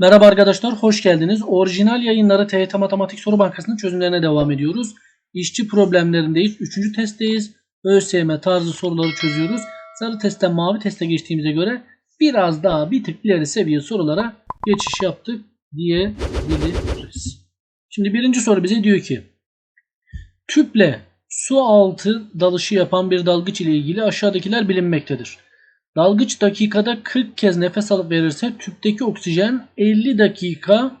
Merhaba arkadaşlar, hoş geldiniz. Orijinal yayınları TYT Matematik Soru Bankası'nın çözümlerine devam ediyoruz. İşçi problemlerindeyiz. Üçüncü testteyiz. ÖSYM tarzı soruları çözüyoruz. Sarı testten mavi teste geçtiğimize göre biraz daha bir tık ileri seviye sorulara geçiş yaptık diyebiliriz. Şimdi birinci soru bize diyor ki tüple su altı dalışı yapan bir dalgıç ile ilgili aşağıdakiler bilinmektedir. Dalgıç dakikada 40 kez nefes alıp verirse tüpteki oksijen 50 dakika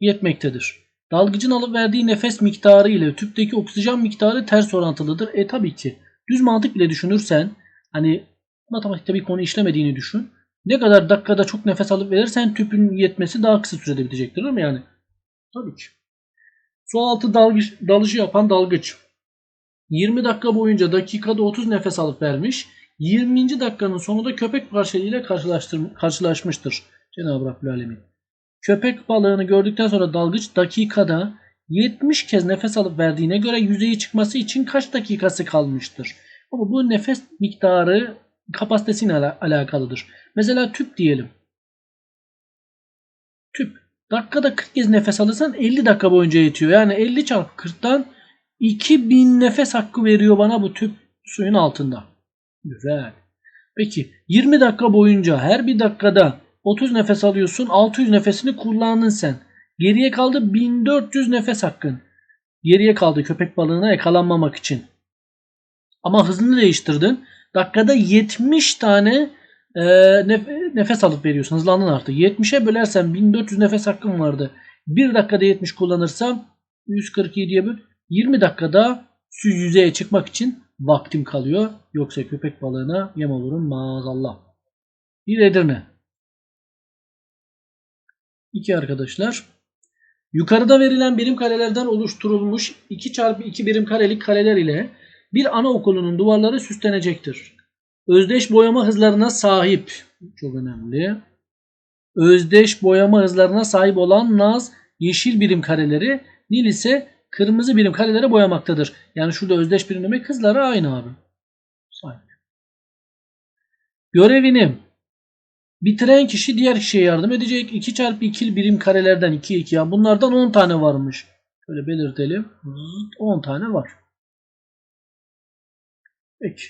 yetmektedir. Dalgıcın alıp verdiği nefes miktarı ile tüpteki oksijen miktarı ters orantılıdır. E tabii ki. Düz mantık bile düşünürsen hani matematikte bir konu işlemediğini düşün. Ne kadar dakikada çok nefes alıp verirsen tüpün yetmesi daha kısa sürede bitecektir değil mi yani? Tabii ki. Su altı dalgıç, dalışı yapan dalgıç 20 dakika boyunca dakikada 30 nefes alıp vermiş. 20. dakikanın sonunda köpek parçalığıyla karşılaşmıştır. Cenab-ı Rabbül Alemin. Köpek balığını gördükten sonra dalgıç dakikada 70 kez nefes alıp verdiğine göre yüzeye çıkması için kaç dakikası kalmıştır? Ama bu nefes miktarı kapasitesiyle ala- alakalıdır. Mesela tüp diyelim. Tüp. Dakikada 40 kez nefes alırsan 50 dakika boyunca yetiyor. Yani 50 çarpı 40'tan 2000 nefes hakkı veriyor bana bu tüp suyun altında. Güzel. Peki 20 dakika boyunca her bir dakikada 30 nefes alıyorsun. 600 nefesini kullandın sen. Geriye kaldı 1400 nefes hakkın. Geriye kaldı köpek balığına yakalanmamak için. Ama hızını değiştirdin. Dakikada 70 tane e, nef- nefes alıp veriyorsun. Hızlandın artık. 70'e bölersen 1400 nefes hakkın vardı. 1 dakikada 70 kullanırsam 147'ye böl. 20 dakikada su yüzeye çıkmak için vaktim kalıyor. Yoksa köpek balığına yem olurum maazallah. Bir Edirne. İki arkadaşlar. Yukarıda verilen birim karelerden oluşturulmuş 2 çarpı 2 birim karelik kareler ile bir anaokulunun duvarları süslenecektir. Özdeş boyama hızlarına sahip. Çok önemli. Özdeş boyama hızlarına sahip olan Naz yeşil birim kareleri, Nil ise kırmızı birim kareleri boyamaktadır. Yani şurada özdeş birim demek hızları aynı abi. Sahip. Görevini bitiren kişi diğer kişiye yardım edecek. 2 çarpı 2 birim karelerden 2 2 ya bunlardan 10 tane varmış. Şöyle belirtelim. 10 tane var. Peki.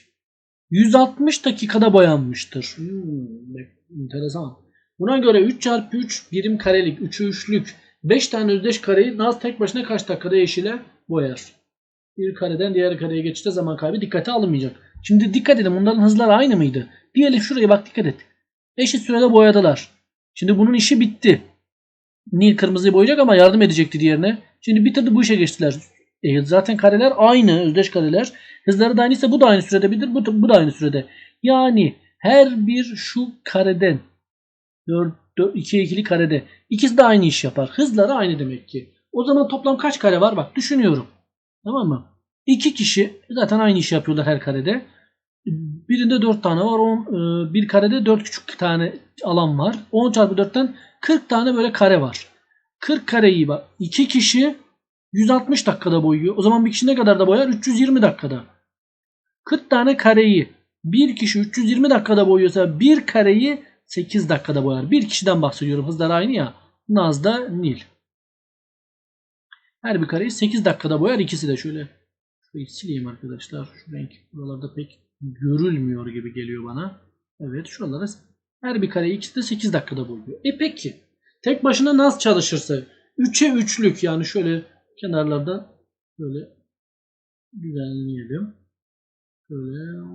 160 dakikada boyanmıştır. Hmm, enteresan. Buna göre 3 çarpı 3 birim karelik, 3'ü 3'lük 5 tane özdeş kareyi Naz tek başına kaç dakikada yeşile boyar? Bir kareden diğer kareye geçişte zaman kaybı dikkate alınmayacak. Şimdi dikkat edin bunların hızları aynı mıydı? Diyelim şuraya bak dikkat et. Eşit sürede boyadılar. Şimdi bunun işi bitti. Nil kırmızıyı boyayacak ama yardım edecekti diğerine. Şimdi bitirdi bu işe geçtiler. E, zaten kareler aynı özdeş kareler. Hızları da aynıysa bu da aynı sürede bitir. Bu, bu da aynı sürede. Yani her bir şu kareden 4, 4 2'ye 2'li karede ikisi de aynı iş yapar. Hızları aynı demek ki. O zaman toplam kaç kare var? Bak düşünüyorum. Tamam mı? İki kişi zaten aynı işi yapıyorlar her karede. Birinde 4 tane var. On, e, bir karede 4 küçük tane alan var. 10 çarpı 4'ten 40 tane böyle kare var. 40 kareyi bak. 2 kişi 160 dakikada boyuyor. O zaman bir kişi ne kadar da boyar? 320 dakikada. 40 tane kareyi bir kişi 320 dakikada boyuyorsa bir kareyi 8 dakikada boyar. Bir kişiden bahsediyorum. Hızlar aynı ya. Naz'da Nil. Her bir kareyi 8 dakikada boyar. İkisi de şöyle. Şurayı sileyim arkadaşlar. Şu renk buralarda pek görülmüyor gibi geliyor bana. Evet şuralara her bir kareyi ikisi de 8 dakikada boyuyor. E peki. Tek başına Naz çalışırsa 3'e 3'lük yani şöyle kenarlarda böyle düzenleyelim. Böyle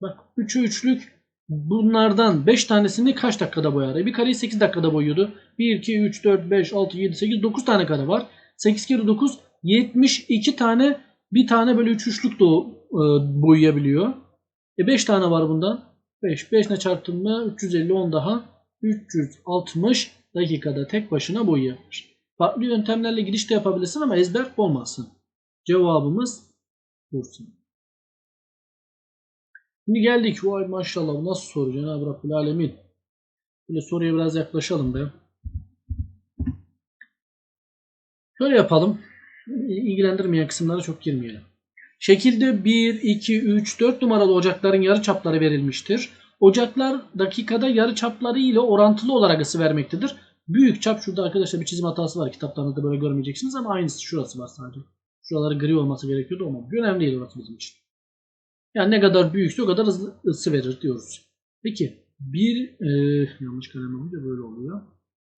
bak 3'e 3'lük bunlardan 5 tanesini kaç dakikada boyar? Bir kareyi 8 dakikada boyuyordu. 1, 2, 3, 4, 5, 6, 7, 8, 9 tane kare var. 8 kere 9 72 tane bir tane böyle 3 üçlük de e, boyayabiliyor. E 5 tane var bundan. 5. 5 ne çarptım mı? 350 10 daha. 360 dakikada tek başına boyayabilir. Farklı yöntemlerle gidiş de yapabilirsin ama ezber olmasın. Cevabımız Bursa. Şimdi geldik. Vay maşallah nasıl soru Cenab-ı Rabbül Alemin. Böyle soruya biraz yaklaşalım be. Şöyle yapalım. İlgilendirmeyen kısımlara çok girmeyelim. Şekilde 1, 2, 3, 4 numaralı ocakların yarı çapları verilmiştir. Ocaklar dakikada yarı çapları ile orantılı olarak ısı vermektedir. Büyük çap şurada arkadaşlar bir çizim hatası var. Kitaplarınızda böyle görmeyeceksiniz ama aynısı şurası var sadece. Şuraları gri olması gerekiyordu ama önemli değil orası bizim için. Yani ne kadar büyükse o kadar hızlı ısı verir diyoruz. Peki bir e, yanlış kalem olunca böyle oluyor.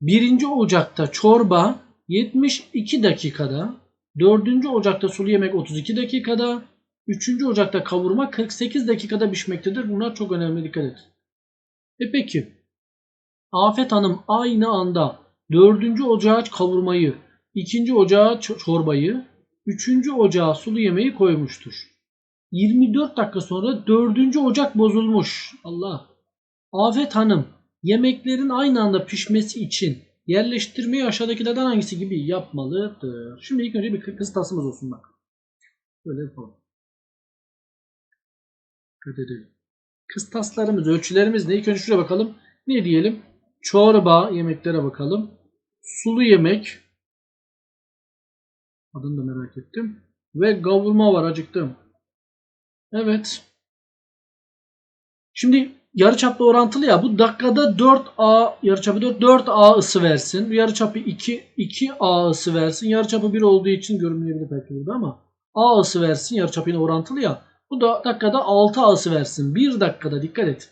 Birinci ocakta çorba 72 dakikada, dördüncü ocakta sulu yemek 32 dakikada, üçüncü ocakta kavurma 48 dakikada pişmektedir. Bunlar çok önemli dikkat et. E peki Afet Hanım aynı anda dördüncü ocağa kavurmayı, ikinci ocağa ço- çorbayı, üçüncü ocağa sulu yemeği koymuştur. 24 dakika sonra dördüncü ocak bozulmuş. Allah. Afet Hanım yemeklerin aynı anda pişmesi için yerleştirmeyi aşağıdakilerden hangisi gibi yapmalıdır? Şimdi ilk önce bir kıstasımız olsun bak. Böyle yapalım. Kıstaslarımız, ölçülerimiz ne? İlk önce şuraya bakalım. Ne diyelim? Çorba yemeklere bakalım. Sulu yemek. Adını da merak ettim. Ve kavurma var acıktım. Evet. Şimdi yarıçapla orantılı ya. Bu dakikada 4A yarıçapı 4 4A ısı versin. Bu yarıçapı 2 2A ısı versin. Yarıçapı 1 olduğu için görünmeyebilir belki burada ama A ısı versin. Yarıçapı yine orantılı ya. Bu da dakikada 6A ısı versin. 1 dakikada dikkat et.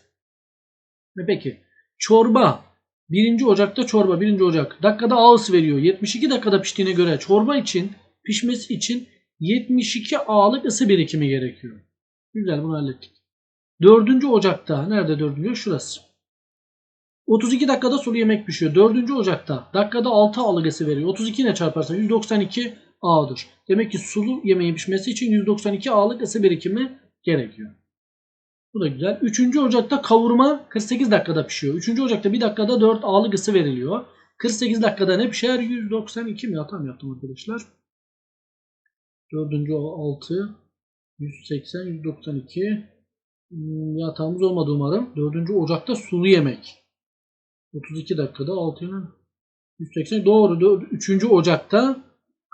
Ve peki çorba 1. Ocak'ta çorba 1. Ocak dakikada A ısı veriyor. 72 dakikada piştiğine göre çorba için pişmesi için 72 A'lık ısı birikimi gerekiyor. Güzel bunu hallettik. 4. Ocak'ta nerede 4. şurası. 32 dakikada sulu yemek pişiyor. 4. Ocak'ta dakikada 6 A'lık ısı veriyor. 32 ne çarparsa 192 A'dır. Demek ki sulu yemeğin pişmesi için 192 A'lık ısı birikimi gerekiyor. Bu da güzel. 3. Ocak'ta kavurma 48 dakikada pişiyor. 3. Ocak'ta 1 dakikada 4 A'lık ısı veriliyor. 48 dakikada ne pişer? 192 mi? Hatam yaptım arkadaşlar. 4. 6 180 192 Hmm, hatamız olmadı umarım. 4. Ocak'ta sulu yemek. 32 dakikada 6'nın 180 doğru. 3. Ocak'ta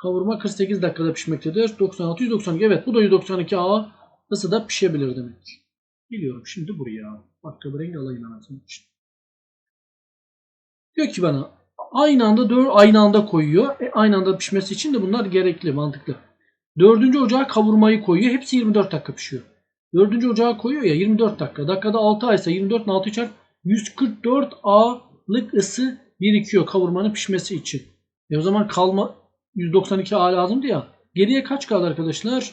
kavurma 48 dakikada pişmektedir. 96 192 evet bu da 192 A ısıda pişebilir demek. Biliyorum şimdi buraya. Başka bir renk alayım anasını için. Diyor ki bana aynı anda 4 aynı anda koyuyor. E, aynı anda pişmesi için de bunlar gerekli, mantıklı. 4. ocağa kavurmayı koyuyor. Hepsi 24 dakika pişiyor. 4. ocağa koyuyor ya 24 dakika. Dakikada 6 aysa 24 6 çarp 144 A'lık ısı birikiyor kavurmanın pişmesi için. E o zaman kalma 192 A lazımdı ya. Geriye kaç kaldı arkadaşlar?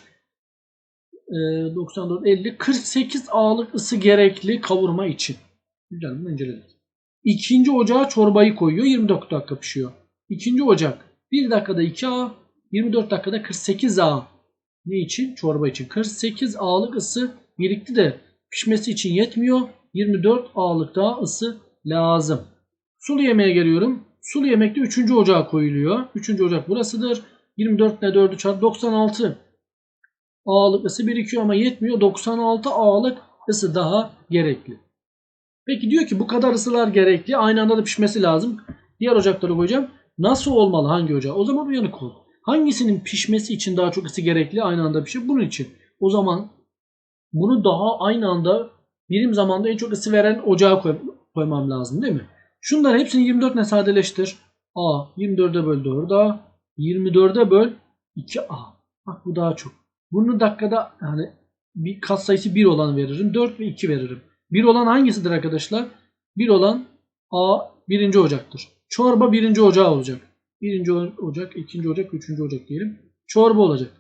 E, 94 50 48 A'lık ısı gerekli kavurma için. Güzel bunu inceledik. İkinci ocağa çorbayı koyuyor. 24 dakika pişiyor. İkinci ocak 1 dakikada 2A 24 dakikada 48 A. Ne için? Çorba için. 48 A'lık ısı birikti de pişmesi için yetmiyor. 24 A'lık daha ısı lazım. Sulu yemeğe geliyorum. Sulu yemekte 3. ocağa koyuluyor. 3. ocak burasıdır. 24 ile 4'ü çarp 96 A'lık ısı birikiyor ama yetmiyor. 96 A'lık ısı daha gerekli. Peki diyor ki bu kadar ısılar gerekli. Aynı anda da pişmesi lazım. Diğer ocakları koyacağım. Nasıl olmalı hangi ocağı? O zaman uyanık ol. Hangisinin pişmesi için daha çok ısı gerekli aynı anda pişir? Bunun için. O zaman bunu daha aynı anda birim zamanda en çok ısı veren ocağa koy- koymam lazım değil mi? Şunların hepsini 24 ile sadeleştir. A 24'e böl 4A 24'e böl 2A. Bak bu daha çok. Bunu dakikada hani bir katsayısı 1 olan veririm. 4 ve 2 veririm. 1 olan hangisidir arkadaşlar? 1 olan A 1. ocaktır. Çorba 1. ocağı olacak. 1. ocak, 2. ocak, 3. ocak diyelim. Çorba olacak.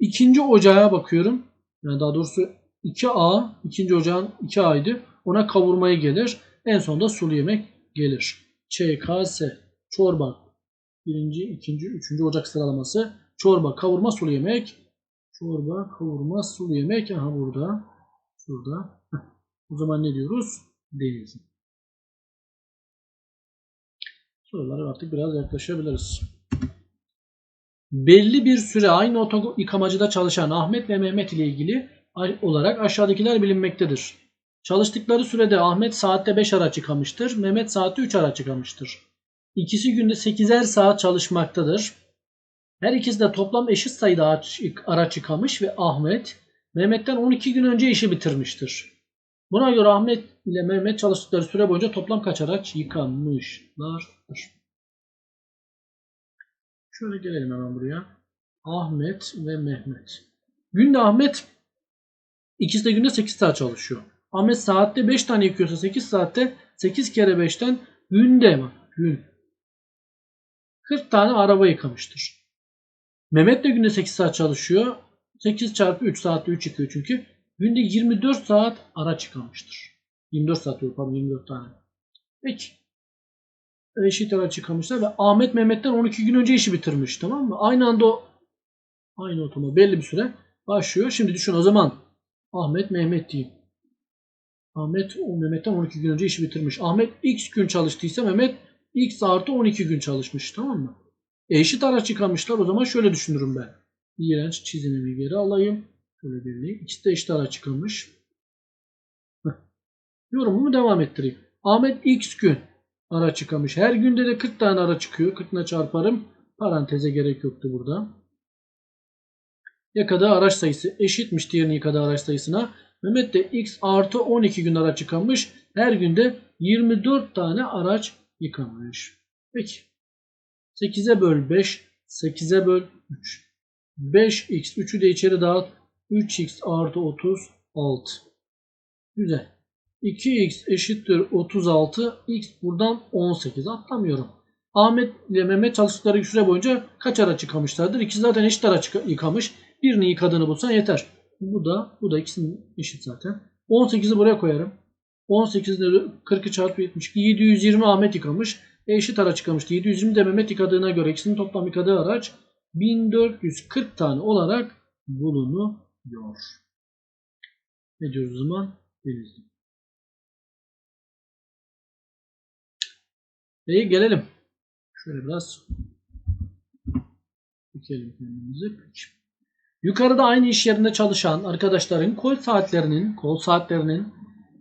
İkinci ocağa bakıyorum. Yani daha doğrusu 2A, ikinci ocağın 2A'ydı. Ona kavurmayı gelir. En sonunda sulu yemek gelir. ÇKS, çorba, birinci, ikinci, üçüncü ocak sıralaması. Çorba, kavurma, sulu yemek. Çorba, kavurma, sulu yemek. Aha burada. Şurada. O zaman ne diyoruz? Değil. Sorulara artık biraz yaklaşabiliriz. Belli bir süre aynı oto yıkamacıda çalışan Ahmet ve Mehmet ile ilgili olarak aşağıdakiler bilinmektedir. Çalıştıkları sürede Ahmet saatte 5 araç yıkamıştır. Mehmet saatte 3 araç yıkamıştır. İkisi günde 8'er saat çalışmaktadır. Her ikisi de toplam eşit sayıda araç, yıkamış ve Ahmet Mehmet'ten 12 gün önce işi bitirmiştir. Buna göre Ahmet ile Mehmet çalıştıkları süre boyunca toplam kaç araç yıkamışlardır? Şöyle gelelim hemen buraya. Ahmet ve Mehmet. Günde Ahmet ikisi de günde 8 saat çalışıyor. Ahmet saatte 5 tane yıkıyorsa 8 saatte 8 kere 5'ten günde mi? Gün. 40 tane araba yıkamıştır. Mehmet de günde 8 saat çalışıyor. 8 çarpı 3 saatte 3 yıkıyor çünkü. Günde 24 saat araç yıkamıştır. 24 saat yok pardon 24 tane. Peki. Eşit araç yıkamışlar ve Ahmet Mehmet'ten 12 gün önce işi bitirmiş tamam mı? Aynı anda o aynı otomobil belli bir süre başlıyor. Şimdi düşün o zaman Ahmet Mehmet diyeyim. Ahmet o Mehmet'ten 12 gün önce işi bitirmiş. Ahmet x gün çalıştıysa Mehmet x artı 12 gün çalışmış tamam mı? E, eşit araç yıkamışlar o zaman şöyle düşünürüm ben. İğrenç çizimimi geri alayım. Şöyle birliği. İkisi de eşit araç yıkamış. Yorumumu devam ettireyim. Ahmet x gün araç yıkamış. Her günde de 40 tane araç çıkıyor. 40'la çarparım. Paranteze gerek yoktu burada. Yıkadığı araç sayısı eşitmiş diğerinin yıkadığı araç sayısına. Mehmet de x artı 12 gün araç yıkamış. Her günde 24 tane araç yıkamış. Peki. 8'e böl 5. 8'e böl 3. 5x 3'ü de içeri dağıt. 3x artı 36. Güzel. 2x eşittir 36. x buradan 18. Atlamıyorum. Ahmet ile Mehmet çalıştıkları süre boyunca kaç araç yıkamışlardır? İkisi zaten eşit araç yıkamış. Birini yıkadığını bulsan yeter. Bu da bu da ikisinin eşit zaten. 18'i buraya koyarım. 18'de 40'ı çarpı 72. 720 Ahmet yıkamış. E eşit araç yıkamıştı. 720 de Mehmet yıkadığına göre ikisinin toplam yıkadığı araç 1440 tane olarak bulunuyor. Ne diyoruz o zaman? Denizli. İyi gelelim. Şöyle biraz dikelim kendimizi. Yukarıda aynı iş yerinde çalışan arkadaşların kol saatlerinin, kol saatlerinin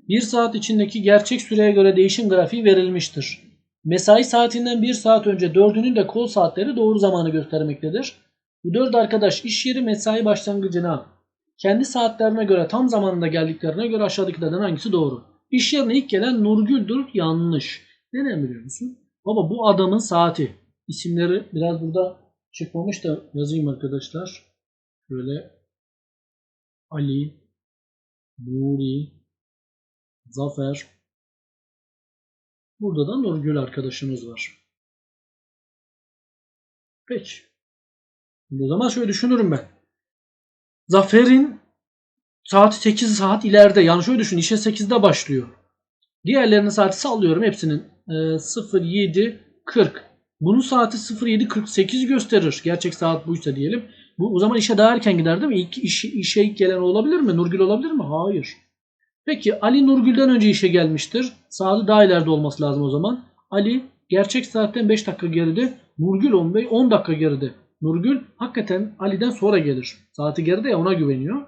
bir saat içindeki gerçek süreye göre değişim grafiği verilmiştir. Mesai saatinden bir saat önce dördünün de kol saatleri doğru zamanı göstermektedir. Bu dört arkadaş iş yeri mesai başlangıcına kendi saatlerine göre tam zamanında geldiklerine göre aşağıdakilerden hangisi doğru? İş yerine ilk gelen Nurgül'dür yanlış. Neden biliyor musun? Baba bu adamın saati. İsimleri biraz burada çıkmamış da yazayım arkadaşlar. Böyle Ali, Nuri, Zafer. Burada da Nurgül arkadaşımız var. Peki. O zaman şöyle düşünürüm ben. Zafer'in saati 8 saat ileride. Yani şöyle düşün işe 8'de başlıyor. Diğerlerinin saati sallıyorum hepsinin e, 07 40. Bunun saati 07 48 gösterir. Gerçek saat buysa diyelim. Bu o zaman işe daha erken gider değil mi? İlk iş, işe ilk gelen olabilir mi? Nurgül olabilir mi? Hayır. Peki Ali Nurgül'den önce işe gelmiştir. Saati daha ileride olması lazım o zaman. Ali gerçek saatten 5 dakika geride. Nurgül 15 10 dakika geride. Nurgül hakikaten Ali'den sonra gelir. Saati geride ya ona güveniyor.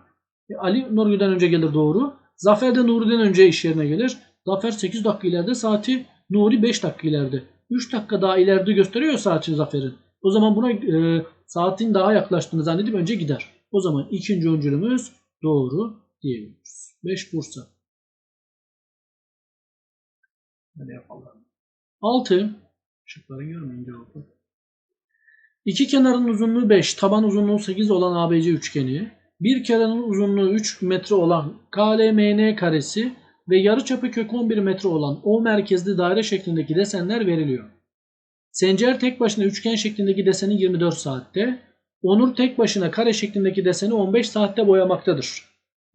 E, Ali Nurgül'den önce gelir doğru. Zafer de Nuri'den önce iş yerine gelir. Zafer 8 dakika ileride. Saati Nuri 5 dakika ileride. 3 dakika daha ileride gösteriyor saati Zafer'in. O zaman buna e, saatin daha yaklaştığını zannedip önce gider. O zaman ikinci öncülümüz doğru diyebiliriz. 5 Bursa. Böyle yapalım. 6. Şıkları görmeyince oldu. İki kenarın uzunluğu 5, taban uzunluğu 8 olan ABC üçgeni, bir kenarın uzunluğu 3 metre olan KLMN karesi ve yarıçapı kök 11 metre olan O merkezli daire şeklindeki desenler veriliyor. Sencer tek başına üçgen şeklindeki deseni 24 saatte, Onur tek başına kare şeklindeki deseni 15 saatte boyamaktadır.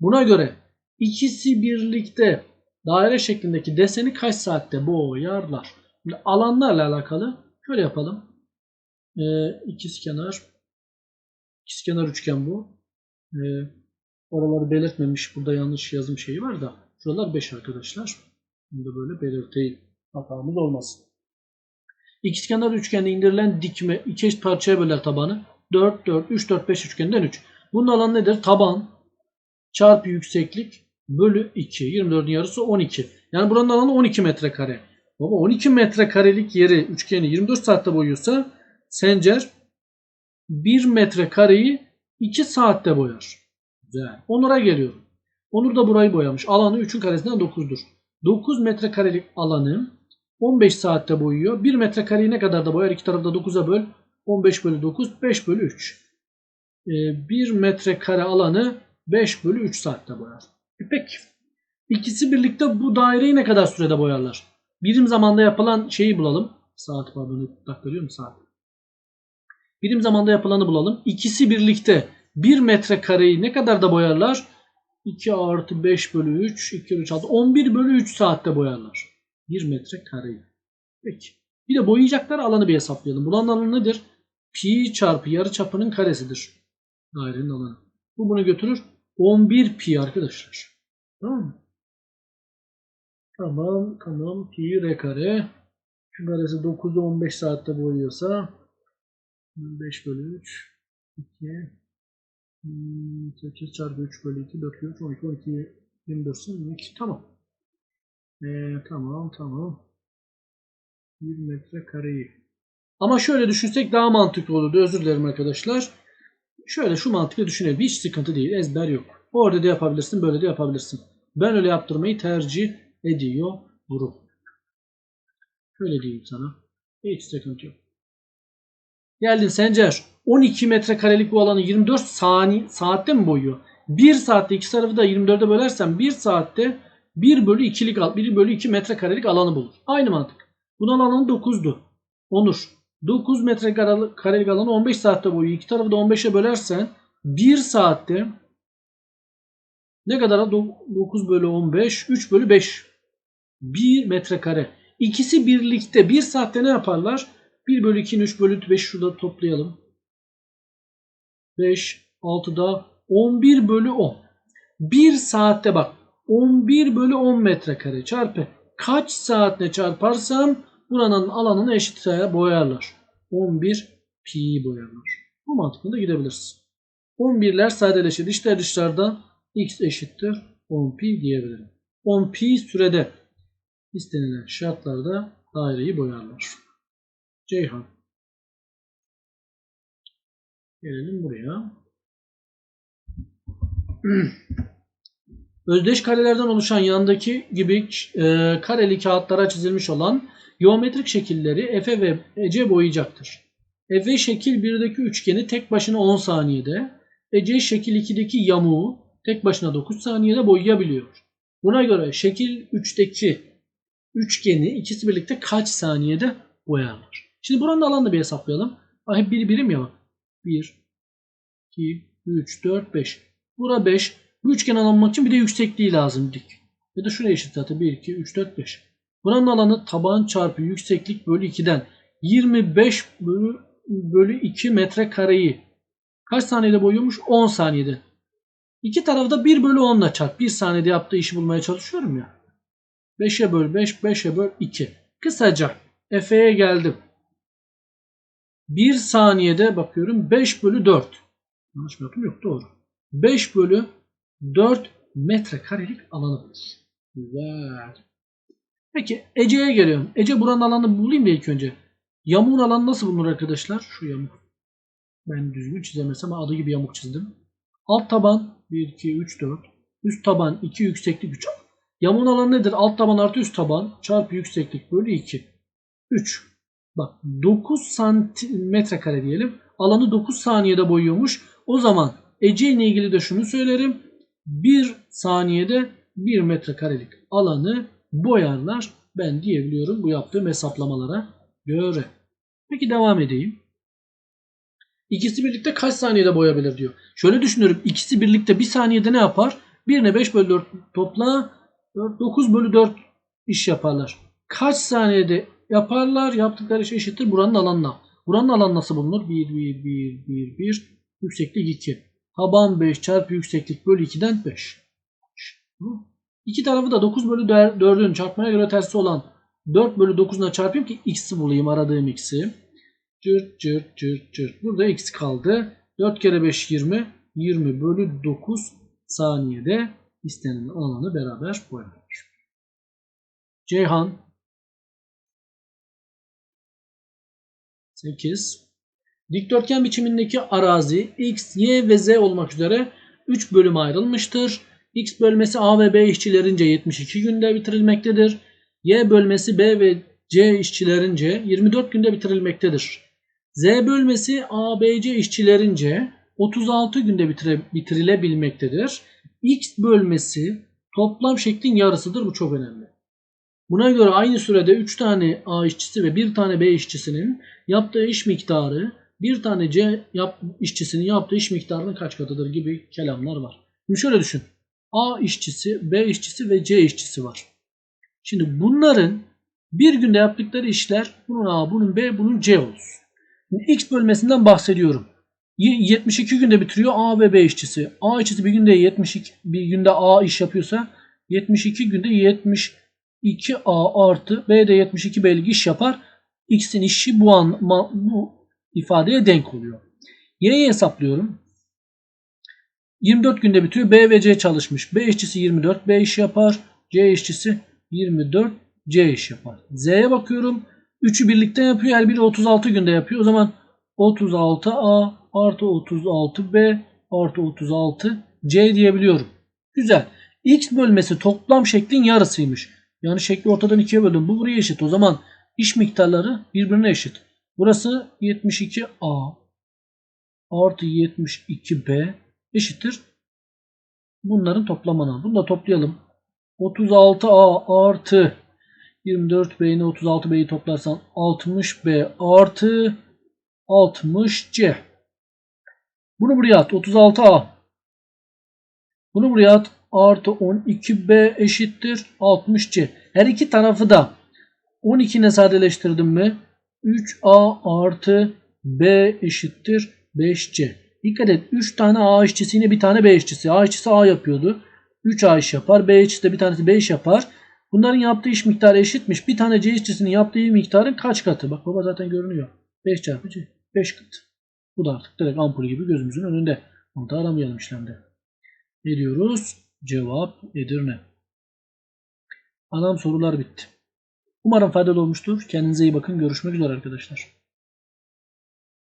Buna göre ikisi birlikte daire şeklindeki deseni kaç saatte boyarlar? Şimdi alanlarla alakalı şöyle yapalım. Ee, ikizkenar ikizkenar üçgen bu. Ee, oraları belirtmemiş. Burada yanlış yazım şeyi var da. Şuralar 5 arkadaşlar. Bunu da böyle belirteyim. Hatamız olmasın. İkizkenar üçgende indirilen dikme iki eşit parçaya böler tabanı. 4, 4, 3, 4, 5 üçgenden 3. Bunun alanı nedir? Taban çarpı yükseklik bölü 2. 24'ün yarısı 12. Yani buranın alanı 12 metrekare. Baba 12 metrekarelik yeri üçgeni 24 saatte boyuyorsa Sencer 1 metrekareyi 2 saatte boyar. Güzel. Onur'a geliyorum. Onur da burayı boyamış. Alanı 3'ün karesinden 9'dur. 9 metrekarelik alanı 15 saatte boyuyor. 1 metrekareyi ne kadar da boyar? İki tarafta 9'a böl. 15 bölü 9, 5 bölü 3. 1 metrekare alanı 5 bölü 3 saatte boyar. E peki. İkisi birlikte bu daireyi ne kadar sürede boyarlar? Birim zamanda yapılan şeyi bulalım. Saat pardon. Bak görüyor musun saat? Birim zamanda yapılanı bulalım. İkisi birlikte 1 metrekareyi ne kadar da boyarlar? 2 artı 5 bölü 3, 2 3 6, 11 bölü 3 saatte boyarlar. 1 metrekareyi. Peki. Bir de boyayacakları alanı bir hesaplayalım. Buranın alanı nedir? Pi çarpı yarıçapının karesidir. Dairenin alanı. Bu bunu götürür. 11 pi arkadaşlar. Tamam mı? Tamam. Tamam. Pi r kare. Şu karesi 9'u 15 saatte boyuyorsa 5 bölü 3 2 8 çarpı 3 bölü 2 4 3 12 12 24 22 tamam. Ee, tamam tamam. 1 metre kareyi. Ama şöyle düşünsek daha mantıklı olurdu. Özür dilerim arkadaşlar. Şöyle şu mantıkla düşünelim. Hiç sıkıntı değil. Ezber yok. Orada da yapabilirsin. Böyle de yapabilirsin. Ben öyle yaptırmayı tercih ediyorum. Şöyle diyeyim sana. Hiç sıkıntı yok. Geldin Sencer. 12 metrekarelik bu alanı 24 saniye saatte mi boyuyor? 1 saatte iki tarafı da 24'e bölersem 1 saatte 1 bölü 2'lik 1 bölü 2 metrekarelik alanı bulur. Aynı mantık. Bunun alanı 9'du. Onur. 9 metrekarelik alanı 15 saatte boyuyor. İki tarafı da 15'e bölersen 1 saatte ne kadar? 9 bölü 15 3 bölü 5 1 metrekare. İkisi birlikte 1 saatte ne yaparlar? 1 bölü 2'nin 3 bölü 5 şurada toplayalım. 5, 6'da 11 bölü 10. 1 saatte bak 11 bölü 10 metrekare çarpı kaç saatte çarparsam buranın alanını eşit boyarlar. 11 pi boyarlar. Bu mantıkla gidebiliriz. 11'ler sadeleşir. İçler dışlardan x eşittir 10 pi diyebilirim. 10 pi sürede istenilen şartlarda daireyi boyarlar. Ceyhan. Gelelim buraya. Özdeş karelerden oluşan yandaki gibi e, kareli kağıtlara çizilmiş olan geometrik şekilleri Efe ve Ece boyayacaktır. Efe şekil 1'deki üçgeni tek başına 10 saniyede, Ece şekil 2'deki yamuğu tek başına 9 saniyede boyayabiliyor. Buna göre şekil 3'teki üçgeni ikisi birlikte kaç saniyede boyarlar? Şimdi buranın alanını bir hesaplayalım. Hep bir birim ya. 1, 2, 3, 4, 5. Bura 5. Bu üçgeni alınmak için bir de yüksekliği lazım dik. Ya da şuraya eşit zaten 1, 2, 3, 4, 5. Buranın alanı taban çarpı yükseklik bölü 2'den 25 bölü, bölü 2 metre kareyi kaç saniyede boyuyormuş? 10 saniyede. İki tarafı da 1 bölü 10 ile çarp. 1 saniyede yaptığı işi bulmaya çalışıyorum ya. 5'e böl 5, 5'e böl 2. Kısaca Efe'ye geldim. 1 saniyede bakıyorum 5 bölü 4. Yanlış mı yaptım? Yok doğru. 5 bölü 4 metrekarelik alanı bulur. Güzel. Peki Ece'ye geliyorum. Ece buranın alanını bulayım mı ilk önce? Yamuğun alanı nasıl bulunur arkadaşlar? Şu yamuk. Ben düzgün çizemesem adı gibi yamuk çizdim. Alt taban 1, 2, 3, 4. Üst taban 2, yükseklik 3. Yamuğun alanı nedir? Alt taban artı üst taban çarpı yükseklik bölü 2. 3. Bak 9 santimetre kare diyelim. Alanı 9 saniyede boyuyormuş. O zaman Ece ile ilgili de şunu söylerim. 1 saniyede 1 metrekarelik alanı boyarlar. Ben diyebiliyorum bu yaptığım hesaplamalara göre. Peki devam edeyim. İkisi birlikte kaç saniyede boyabilir diyor. Şöyle düşünüyorum. İkisi birlikte bir saniyede ne yapar? Birine 5 bölü 4 topla 9 bölü 4 iş yaparlar. Kaç saniyede yaparlar? Yaptıkları şey eşittir buranın alanına. Buranın alanı nasıl bulunur? 1, 1, 1, 1, 1. Yükseklik 2. Taban 5 çarpı yükseklik bölü 2'den 5. İki tarafı da 9 bölü 4'ün çarpmaya göre tersi olan 4 bölü 9'una çarpayım ki x'i bulayım aradığım x'i. Cırt cırt cırt cırt. Burada x kaldı. 4 kere 5 20. 20 bölü 9 saniyede istenilen alanı beraber boyarlar. Ceyhan 8 Dikdörtgen biçimindeki arazi x, y ve z olmak üzere 3 bölüme ayrılmıştır. X bölmesi A ve B işçilerince 72 günde bitirilmektedir. Y bölmesi B ve C işçilerince 24 günde bitirilmektedir. Z bölmesi A, B, C işçilerince 36 günde bitire- bitirilebilmektedir. X bölmesi toplam şeklin yarısıdır. Bu çok önemli. Buna göre aynı sürede 3 tane A işçisi ve 1 tane B işçisinin yaptığı iş miktarı bir tane C yap, işçisinin yaptığı iş miktarının kaç katıdır gibi kelamlar var. Şimdi şöyle düşün. A işçisi, B işçisi ve C işçisi var. Şimdi bunların bir günde yaptıkları işler bunun A, bunun B, bunun C olsun. Şimdi X bölmesinden bahsediyorum. Y- 72 günde bitiriyor A ve B işçisi. A işçisi bir günde 72 bir günde A iş yapıyorsa 72 günde 72A artı B de 72 B'lik iş yapar. X'in işi bu an bu ifadeye denk oluyor. Y'yi hesaplıyorum. 24 günde bitiriyor. B ve C çalışmış. B işçisi 24. B iş yapar. C işçisi 24. C iş yapar. Z'ye bakıyorum. Üçü birlikte yapıyor. Her biri 36 günde yapıyor. O zaman 36A artı 36B artı 36C diyebiliyorum. Güzel. X bölmesi toplam şeklin yarısıymış. Yani şekli ortadan ikiye böldüm. Bu buraya eşit. O zaman iş miktarları birbirine eşit. Burası 72A artı 72B eşittir. Bunların toplamına. Bunu da toplayalım. 36A artı 24B'ni 36B'yi toplarsan 60B artı 60C. Bunu buraya at. 36A. Bunu buraya at. Artı 12B eşittir 60C. Her iki tarafı da 12 ile sadeleştirdim mi? 3A artı B eşittir 5C. Dikkat et 3 tane A işçisi yine bir tane B işçisi. A işçisi A yapıyordu. 3 A iş yapar. B işçisi de bir tanesi B iş yapar. Bunların yaptığı iş miktarı eşitmiş. Bir tane C işçisinin yaptığı miktarın kaç katı? Bak baba zaten görünüyor. 5 çarpı C. 5 katı. Bu da artık direkt ampul gibi gözümüzün önünde. Onu da aramayalım işlemde. Ne diyoruz? Cevap Edirne. Anam sorular bitti. Umarım faydalı olmuştur. Kendinize iyi bakın. Görüşmek üzere arkadaşlar.